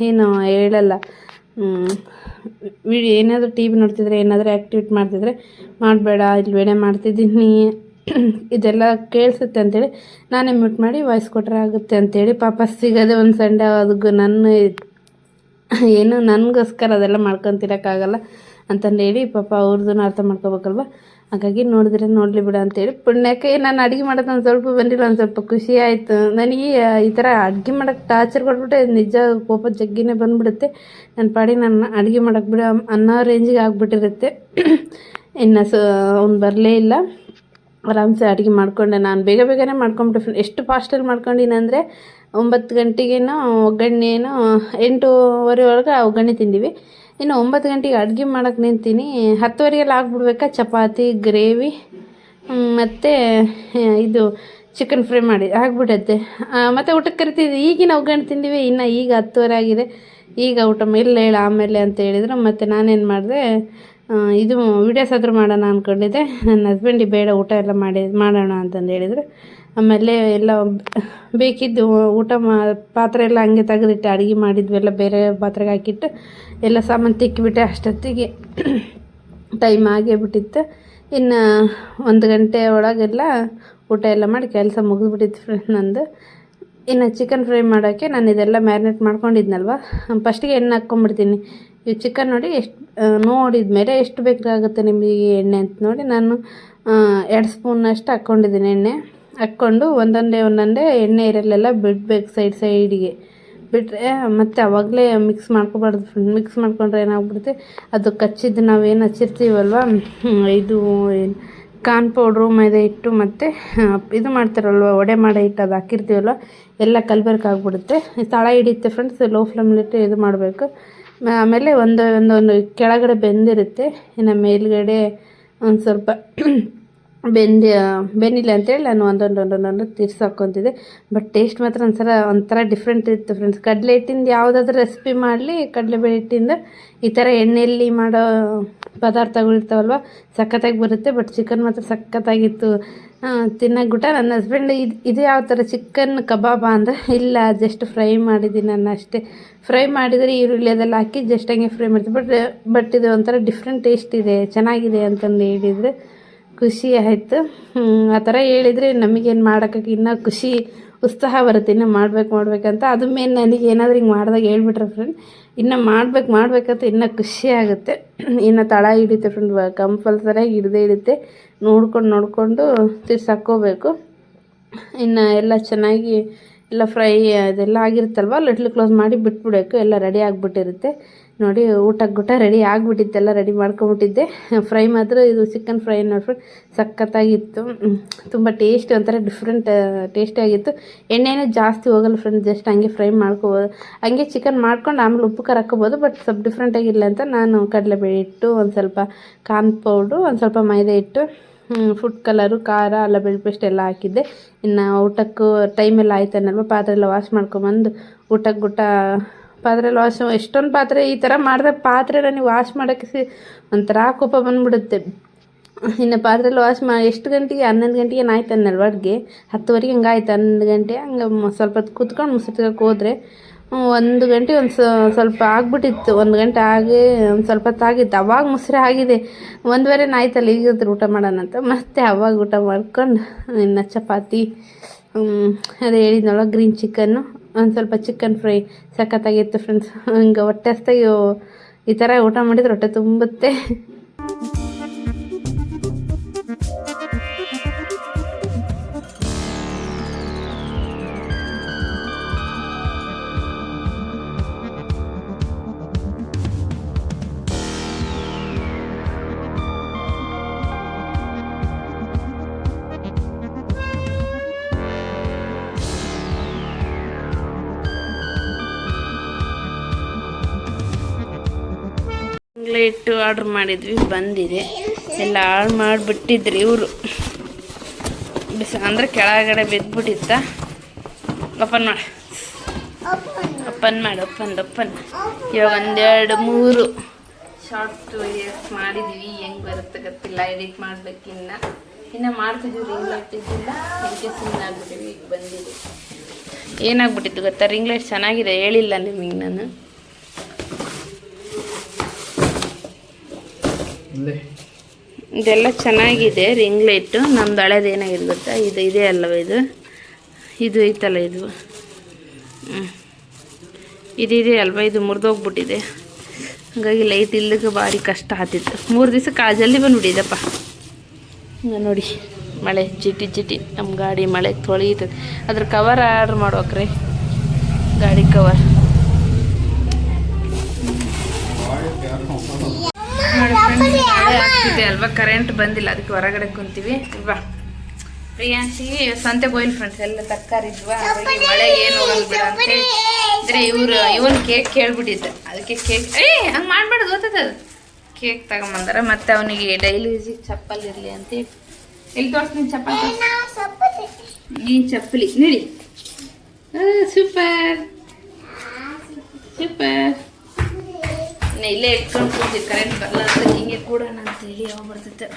ಏನು ಹೇಳಲ್ಲ. ವಿಡಿಯೋ ಏನಾದರೂ ಟಿ ವಿ ನೋಡ್ತಿದ್ರೆ, ಏನಾದರೂ ಆ್ಯಕ್ಟಿವಿಟಿ ಮಾಡ್ತಿದ್ರೆ ಮಾಡಬೇಡ, ಇಲ್ಲಿ ವಿಡಿಯೋ ಮಾಡ್ತಿದ್ದೀನಿ. ಇದೆಲ್ಲ ಕೇಳಿಸುತ್ತೆ ಅಂತೇಳಿ ನಾನೇ ಮ್ಯೂಟ್ ಮಾಡಿ ವಾಯ್ಸ್ ಕೊಟ್ಟರೆ ಆಗುತ್ತೆ ಅಂತೇಳಿ ಪಾಪ ಸಿಗೋದೆ ಒಂದು ಸಂಡೆ ಅದಕ್ಕೂ ನನ್ನ ಏನು ನನಗೋಸ್ಕರ ಅದೆಲ್ಲ ಮಾಡ್ಕೊತಿರೋಕ್ಕಾಗಲ್ಲ ಅಂತಂದು ಹೇಳಿ ಪಾಪ ಅವ್ರದ್ದು ಅರ್ಥ ಮಾಡ್ಕೋಬೇಕಲ್ವ? ಹಾಗಾಗಿ ನೋಡಿದ್ರೆ ನೋಡಲಿ ಬಿಡ ಅಂತೇಳಿ ಪುಣ್ಯಕ್ಕೆ ನಾನು ಅಡುಗೆ ಮಾಡೋದು ಒಂದು ಸ್ವಲ್ಪ ಬಂದಿಲ್ಲ, ಒಂದು ಸ್ವಲ್ಪ ಖುಷಿ ಆಯಿತು. ನನಗೆ ಈ ಥರ ಅಡುಗೆ ಮಾಡೋಕ್ಕೆ ಟಾರ್ಚರ್ ಕೊಟ್ಬಿಟ್ಟೆ ನಿಜ ಕೋಪ ಜಗ್ಗಿನೇ ಬಂದುಬಿಡುತ್ತೆ. ನನ್ನ ಪಾಡಿ ನಾನು ಅಡುಗೆ ಮಾಡೋಕ್ಕೆ ಬಿಡ ಅನ್ನೋ ರೇಂಜಿಗೆ ಆಗಿಬಿಟ್ಟಿರುತ್ತೆ. ಇನ್ನು ಸೊ, ಅವ್ನು ಬರಲೇ ಇಲ್ಲ. ಆರಾಮ್ಸೆ ಅಡುಗೆ ಮಾಡಿಕೊಂಡೆ. ನಾನು ಬೇಗ ಬೇಗನೆ ಮಾಡ್ಕೊಂಬಿಟ್ಟೆ ಎಷ್ಟು ಫಾಸ್ಟಲ್ಲಿ ಮಾಡ್ಕೊಂಡಿನ ಅಂದರೆ ಒಂಬತ್ತು ಗಂಟೆಗೇನೋ ಒಗ್ಗರಣೆನೋ ಎಂಟೂವರೆ ಒಳಗೆ ಒಗ್ಗರಣೆ ತಿಂದೀವಿ. ಇನ್ನು ಒಂಬತ್ತು ಗಂಟೆಗೆ ಅಡುಗೆ ಮಾಡೋಕೆ ನಿಂತೀನಿ. ಹತ್ತುವರೆಗೆಲ್ಲ ಆಗಿಬಿಡ್ಬೇಕಾ? ಚಪಾತಿ, ಗ್ರೇವಿ ಮತ್ತು ಇದು ಚಿಕನ್ ಫ್ರೈ ಮಾಡಿ ಆಗಿಬಿಟ್ಟೈತೆ ಮತ್ತು ಊಟಕ್ಕೆ ಕರಿತಿದ್ವಿ ಈಗಿನ ಒಗ್ಗರಣೆ ತಿಂದೀವಿ. ಇನ್ನು ಈಗ ಹತ್ತುವರೆ ಆಗಿದೆ. ಈಗ ಊಟ ಇಲ್ಲ ಹೇಳ, ಆಮೇಲೆ ಅಂತ ಹೇಳಿದ್ರು. ಮತ್ತು ನಾನೇನು ಮಾಡಿದೆ? ಇದು ವೀಡಿಯೋಸ್ ಆದರೂ ಮಾಡೋಣ ಅಂದ್ಕೊಂಡಿದ್ದೆ ನನ್ನ ಹಸ್ಬೆಂಡಿಗೆ ಬೇಡ ಊಟ ಎಲ್ಲ ಮಾಡಿ, ಮಾಡೋಣ ಅಂತಂದು ಹೇಳಿದ್ರು. ಆಮೇಲೆ ಎಲ್ಲ ಬೇಕಿದ್ದು ಊಟ ಮಾ, ಪಾತ್ರೆ ಎಲ್ಲ ಹಂಗೆ ತೆಗೆದಿಟ್ಟು ಅಡುಗೆ ಮಾಡಿದ್ವೆಲ್ಲ ಬೇರೆ ಪಾತ್ರೆಗೆ ಹಾಕಿಟ್ಟು ಎಲ್ಲ ಸಾಮಾನು ತಿಕ್ಕಿಬಿಟ್ಟೆ. ಅಷ್ಟೊತ್ತಿಗೆ ಟೈಮ್ ಆಗೇ ಬಿಟ್ಟಿತ್ತು. ಇನ್ನು ಒಂದು ಗಂಟೆ ಒಳಗೆಲ್ಲ ಊಟ ಎಲ್ಲ ಮಾಡಿ ಕೆಲಸ ಮುಗಿದ್ಬಿಟ್ಟಿತ್ತು ಫ್ರೆಂಡ್ ನಂದು. ಇನ್ನು ಚಿಕನ್ ಫ್ರೈ ಮಾಡೋಕ್ಕೆ ನಾನು ಇದೆಲ್ಲ ಮ್ಯಾರಿನೇಟ್ ಮಾಡ್ಕೊಂಡಿದ್ನಲ್ವ? ಫಸ್ಟಿಗೆ ಎಣ್ಣೆ ಹಾಕ್ಕೊಂಬಿಡ್ತೀನಿ ಈ ಚಿಕನ್ ನೋಡಿ ಎಷ್ಟು ನೋಡಿದ ಮೇಲೆ ಎಷ್ಟು ಬೇಕಾಗುತ್ತೆ ನಿಮಗೆ ಎಣ್ಣೆ ಅಂತ ನೋಡಿ ನಾನು ಎರಡು ಸ್ಪೂನಷ್ಟು ಹಾಕ್ಕೊಂಡಿದ್ದೀನಿ ಎಣ್ಣೆ. ಹಾಕ್ಕೊಂಡು ಒಂದೊಂದೇ ಒಂದೊಂದೇ ಎಣ್ಣೆ ಇರಲ್ಲೆಲ್ಲ ಬಿಡಬೇಕು ಸೈಡ್ ಸೈಡಿಗೆ ಬಿಟ್ಟರೆ ಮತ್ತು ಅವಾಗಲೇ ಮಿಕ್ಸ್ ಮಾಡ್ಕೋಬಾರ್ದು ಮಿಕ್ಸ್ ಮಾಡ್ಕೊಂಡ್ರೆ ಏನಾಗ್ಬಿಡುತ್ತೆ? ಅದು ಕಚ್ಚಿದ್ದು ನಾವೇನು ಹಚ್ಚಿರ್ತೀವಲ್ವ? ಇದು ಕಾನ್ ಪೌಡ್ರು ಮೈದಾ ಹಿಟ್ಟು ಮತ್ತು ಇದು ಮಾಡ್ತಾರಲ್ವ, ವಡೆ ಮಾಡೋ ಹಿಟ್ಟು ಅದು ಹಾಕಿರ್ತೀವಲ್ವ? ಎಲ್ಲ ಕಲಬೆರಕಾಗ್ಬಿಡುತ್ತೆ ತಳ ಹಿಡಿಯುತ್ತೆ ಫ್ರೆಂಡ್ಸ್ ಲೋ ಫ್ಲೇಮಲ್ಲಿಟ್ಟು ಇದು ಮಾಡಬೇಕು. ಆಮೇಲೆ ಒಂದು, ಒಂದೊಂದು ಕೆಳಗಡೆ ಬೆಂದಿರುತ್ತೆ. ಇನ್ನು ಮೇಲುಗಡೆ ಒಂದು ಸ್ವಲ್ಪ ಬೆಂದಿ ಬೆಂದಿಲ್ಲ ಅಂತೇಳಿ ನಾನು ಒಂದೊಂದು, ಒಂದೊಂದೊಂದು ತಿರ್ಸಿ ಬಟ್ ಟೇಸ್ಟ್ ಮಾತ್ರ ಒಂಥರ ಒಂಥರ ಡಿಫ್ರೆಂಟ್ ಇತ್ತು ಫ್ರೆಂಡ್ಸ್ ಕಡಲೆ ಹಿಟ್ಟಿಂದ ಯಾವುದಾದ್ರೂ ರೆಸಿಪಿ ಮಾಡಲಿ, ಕಡಲೆಬೇಳೆ ಹಿಟ್ಟಿಂದ ಈ ಥರ ಎಣ್ಣೆಯಲ್ಲಿ ಮಾಡೋ ಪದಾರ್ಥಗಳು ಇರ್ತಾವಲ್ವ ಸಖತ್ತಾಗಿ ಬರುತ್ತೆ ಬಟ್ ಚಿಕನ್ ಮಾತ್ರ ಸಖತ್ತಾಗಿತ್ತು. ತಿನ್ನೋಕೆ ಬಿಟ್ಟ ನನ್ನ ಹಸ್ಬೆಂಡ್ ಇದು ಇದು ಯಾವ ಥರ ಚಿಕನ್ ಕಬಾಬ ಅಂದರೆ, ಇಲ್ಲ ಜಸ್ಟ್ ಫ್ರೈ ಮಾಡಿದ್ದೀನಿ ನಾನು ಅಷ್ಟೇ. ಫ್ರೈ ಮಾಡಿದರೆ ಈರುಳ್ಳಿ ಅದೆಲ್ಲ ಹಾಕಿ ಜಸ್ಟ್ ಹಂಗೆ ಫ್ರೈ ಮಾಡ್ತೀನಿ. ಬಟ್ ಬಟ್ ಇದು ಒಂಥರ ಡಿಫ್ರೆಂಟ್ ಟೇಸ್ಟ್ ಇದೆ, ಚೆನ್ನಾಗಿದೆ ಅಂತಂದು ಹೇಳಿದರೆ ಖುಷಿ ಆಯಿತು. ಆ ಥರ ಹೇಳಿದರೆ ನಮಗೇನು ಮಾಡೋಕ್ಕಾಗಿ ಇನ್ನೂ ಖುಷಿ ಉತ್ಸಾಹ ಬರುತ್ತೆ, ಇನ್ನೂ ಮಾಡ್ಬೇಕು, ಮಾಡ್ಬೇಕಂತ. ಅದು ಮೇನ್ ನನಗೆ ಏನಾದರೂ ಹಿಂಗೆ ಮಾಡಿದಾಗ ಹೇಳ್ಬಿಟ್ರೆ ಫ್ರೆಂಡ್ ಇನ್ನು ಮಾಡ್ಬೇಕು, ಮಾಡ್ಬೇಕಂತ ಇನ್ನೂ ಖುಷಿ ಆಗುತ್ತೆ. ಇನ್ನು ತಳ ಹಿಡಿತೆ ಫ್ರೆಂಡ್ ಕಂಪಲ್ಸರಿಯಾಗಿ ಹಿಡ್ದೇ ಹಿಡಿತೆ ನೋಡ್ಕೊಂಡು, ನೋಡಿಕೊಂಡು ತಿರ್ಸಾಕೋಬೇಕು ಇನ್ನ ಎಲ್ಲ ಚೆನ್ನಾಗಿ ಎಲ್ಲ ಫ್ರೈ ಅದೆಲ್ಲ ಆಗಿರುತ್ತಲ್ವ, ಲಿಟ್ಲ್ ಕ್ಲೋಸ್ ಮಾಡಿ ಬಿಟ್ಬಿಡಬೇಕು, ಎಲ್ಲ ರೆಡಿ ಆಗಿಬಿಟ್ಟಿರುತ್ತೆ. ನೋಡಿ, ಊಟಕ್ಕೆ ಗುಟ ರೆಡಿ ಆಗಿಬಿಟ್ಟಿತ್ತೆಲ್ಲ ರೆಡಿ ಮಾಡ್ಕೊಂಬಿಟ್ಟಿದ್ದೆ ಫ್ರೈ ಮಾತ್ರ ಇದು ಚಿಕನ್ ಫ್ರೈ ನೋಡ್ಬಿಟ್ಟು ಸಖತ್ತಾಗಿತ್ತು. ತುಂಬ ಟೇಸ್ಟ್ ಒಂಥರ ಡಿಫ್ರೆಂಟ್ ಟೇಸ್ಟಿಯಾಗಿತ್ತು ಎಣ್ಣೆನೇ ಜಾಸ್ತಿ ಹೋಗಲ್ಲ ಫ್ರೆಂಡ್ ಜಸ್ಟ್ ಹಂಗೆ ಫ್ರೈ ಮಾಡ್ಕೋಬೋದು. ಹಂಗೆ ಚಿಕನ್ ಮಾಡ್ಕೊಂಡು ಆಮೇಲೆ ಉಪ್ಪು ಖಾರ ಹಾಕ್ಕೋಬೋದು ಬಟ್ ಸ್ವಲ್ಪ ಡಿಫ್ರೆಂಟಾಗಿಲ್ಲ ಅಂತ ನಾನು ಕಡಲೆಬೇಳೆ ಇಟ್ಟು ಒಂದು ಸ್ವಲ್ಪ ಕಾರ್ನ್ ಪೌಡ್ರು ಒಂದು ಸ್ವಲ್ಪ ಮೈದಾ ಇಟ್ಟು ಫುಡ್ ಕಲರು ಖಾರ, ಅಲ್ಲ ಬೆಳ್ಳಿ ಪೇಸ್ಟ್ ಎಲ್ಲ ಹಾಕಿದ್ದೆ. ಇನ್ನು ಊಟಕ್ಕೂ ಟೈಮೆಲ್ಲ ಆಯ್ತಾನಲ್ವ ಪಾತ್ರೆಲ್ಲ ವಾಶ್ ಮಾಡ್ಕೊಂಬಂದು ಊಟಕ್ಕೆ ಊಟ ಪಾತ್ರೆ ವಾಶ್ ಎಷ್ಟೊಂದು ಪಾತ್ರೆ ಈ ಥರ ಮಾಡಿದ್ರೆ ಪಾತ್ರೆ ನೀವು ವಾಶ್ ಮಾಡೋಕ್ಕೆ ಸಿ, ಒಂಥರ ಕೋಪ ಬಂದ್ಬಿಡುತ್ತೆ. ಇನ್ನು ಪಾತ್ರೆ ವಾಶ್ ಮಾ, ಎಷ್ಟು ಗಂಟೆಗೆ, ಹನ್ನೊಂದು ಗಂಟೆಗೆ ಆಯ್ತು ಅನ್ನಲ್ವ ಅಡುಗೆ? ಹತ್ತುವರೆಗೆ ಹಂಗೆ ಆಯ್ತು, ಹನ್ನೊಂದು ಗಂಟೆ ಹಂಗೆ ಸ್ವಲ್ಪ ಹೊತ್ತು ಕೂತ್ಕೊಂಡು ಮುಸುರ್ತಿಗಕ್ಕೆ ಹೋದ್ರೆ ಒಂದು ಗಂಟೆ ಒಂದು ಸ್ವಲ್ಪ ಆಗ್ಬಿಟ್ಟಿತ್ತು, ಒಂದು ಗಂಟೆ ಆಗಿ, ಒಂದು ಸ್ವಲ್ಪ ಹೊತ್ತು ಆಗಿತ್ತು. ಅವಾಗ ಮುಸ್ರೆ ಆಗಿದೆ. ಒಂದುವರೆ ಆಯ್ತಲ್ಲ, ಈಗ ಹೊತ್ತು ಊಟ ಮಾಡೋಣ ಅಂತ. ಮತ್ತೆ ಅವಾಗ ಊಟ ಮಾಡ್ಕೊಂಡು, ಇನ್ನು ಚಪಾತಿ ಅದೇ ಹೇಳಿದ್ನಲ್ಲ ಗ್ರೀನ್ ಚಿಕನ್ನು ಒಂದು ಸ್ವಲ್ಪ ಚಿಕನ್ ಫ್ರೈ ಸಖತ್ತಾಗಿತ್ತು ಫ್ರೆಂಡ್ಸ್ ಹಂಗೆ ಹೊಟ್ಟೆ ಹಸ್ತಾಗಿ ಈ ಥರ ಊಟ ಮಾಡಿದ್ರೆ ಹೊಟ್ಟೆ ತುಂಬುತ್ತೆ. ಇಟ್ಟು ಆರ್ಡ್ರ್ ಮಾಡಿದ್ವಿ, ಬಂದಿದೆ. ಎಲ್ಲ ಹಾಳು ಮಾಡಿಬಿಟ್ಟಿದ್ರಿ ಇವರು. ಬಿಸಿ, ಅಂದರೆ ಕೆಳಗಡೆ ಬಿದ್ದುಬಿಟ್ಟಿತ್ತ ಓಪನ್ ಮಾಡಿ. ಓಪನ್ ಮಾಡಿ ಓಪನ್ ಓಪನ್ ಇವಾಗ ಒಂದೆರಡು, ಮೂರು. ಶಾರ್ಟ್ ವಿಡಿಯೋಸ್ ಮಾಡಿದ್ವಿ, ಹೆಂಗೆ ಬರುತ್ತೆ ಗೊತ್ತಿಲ್ಲ ಎಡಿಟ್ ಮಾಡಬೇಕಿನ್ನ ಇನ್ನು. ಮಾಡ್ತಿದ್ದೀವಿ ರಿಂಗ್ ಇದ್ದಿಲ್ಲ. ಅದಕ್ಕೆ ಸುಮ್ಮನೆ ಆಗ್ಬಿಟ್ಟಿವಿ ಈಗ ಬಂದಿದೆ. ಏನಾಗ್ಬಿಟ್ಟಿತ್ತು ಗೊತ್ತಾ? ರಿಂಗ್ ಲೈಟ್ ಚೆನ್ನಾಗಿದೆ, ಹೇಳಿಲ್ಲ ನಿಮಗೆ ನಾನು. ಇದೆಲ್ಲ ಚೆನ್ನಾಗಿದೆ ರಿಂಗ್ ಲೈಟು. ನಮ್ದು ಹಳೇದು ಏನಾಗಿದೆ ಗೊತ್ತಾ ಇದು ಇದೆ ಅಲ್ಲವ ಇದು? ಇದು ಐತಲ್ಲ ಇದು? ಹ್ಞೂ ಇದಿದೆ ಅಲ್ವಾ? ಇದು ಮುರಿದೋಗ್ಬಿಟ್ಟಿದೆ. ಹಾಗಾಗಿ ಲೈಟ್ ಇಲ್ಲಕ್ಕೆ ಭಾರಿ ಕಷ್ಟ ಆತಿತ್ತು ಮೂರು ದಿವಸ ಕಾಜಲ್ಲಿ ಜಲ್ದಿ ಬಂದ್ಬಿಟ್ಟಿದೆಪ್ಪ. ನೋಡಿ ಮಳೆ ಜಿಟಿ ಜಿಟಿ ನಮ್ಮ ಗಾಡಿ ಮಳೆ ತೊಳೀತದೆ. ಅದ್ರ ಕವರ್ ಆರ್ಡ್ರ್ ಮಾಡ್ಬೇಕ್ರಿ. ಗಾಡಿ ಕವರ್ ಆಗ್ತಿದೆ ಅಲ್ವಾ? ಕರೆಂಟ್ ಬಂದಿಲ್ಲ ಅದಕ್ಕೆ ಹೊರಗಡೆ ಕುಂತೀವಿ. ಅಲ್ವಾ ಪ್ರಿಯಾಂಶಿ ಸಂತೆ ಗೋಯಿಲ್ ಫ್ರೆಂಡ್ಸ್ ಎಲ್ಲ ತರಕಾರಿ ಇದ್ವಾ? ಅವ್ರಿಗೆ ಮಳೆ ಏನು ಅಂತೇಳಿ ಇವ್ರು ಇವನ್ ಕೇಕ್ ಕೇಳ್ಬಿಟ್ಟಿದ್ದೆ. ಅದಕ್ಕೆ ಕೇಕ್ ಏ ಹಂಗೆ ಮಾಡ್ಬಾರ್ದು ಗೊತ್ತದ ಕೇಕ್ ತಗೊಂಬಂದಾರ. ಮತ್ತೆ ಅವನಿಗೆ ಡೈಲಿ ಯೂಸಿಗೆ ಚಪ್ಪಲ್ ಇರಲಿ ಅಂತ ಎಲ್ಲಿ ತೋರಿಸ್ತೀನಿ ಚಪ್ಪಲ್ ಈ ಚಪ್ಪಲಿ ನೋಡಿ. ಸೂಪರ್ ಸೂಪರ್ ಇಲ್ಲೇ ಇಟ್ಕೊಂಡು ಕೂತಿ ಕರೆಂಟ್ ಬರಲ್ಲ ಅಂತ ಹಿಂಗೆ ಕೂಡೋಣ ಅಂತೇಳಿ ಯಾವಾಗ ಬರ್ತೈತೆ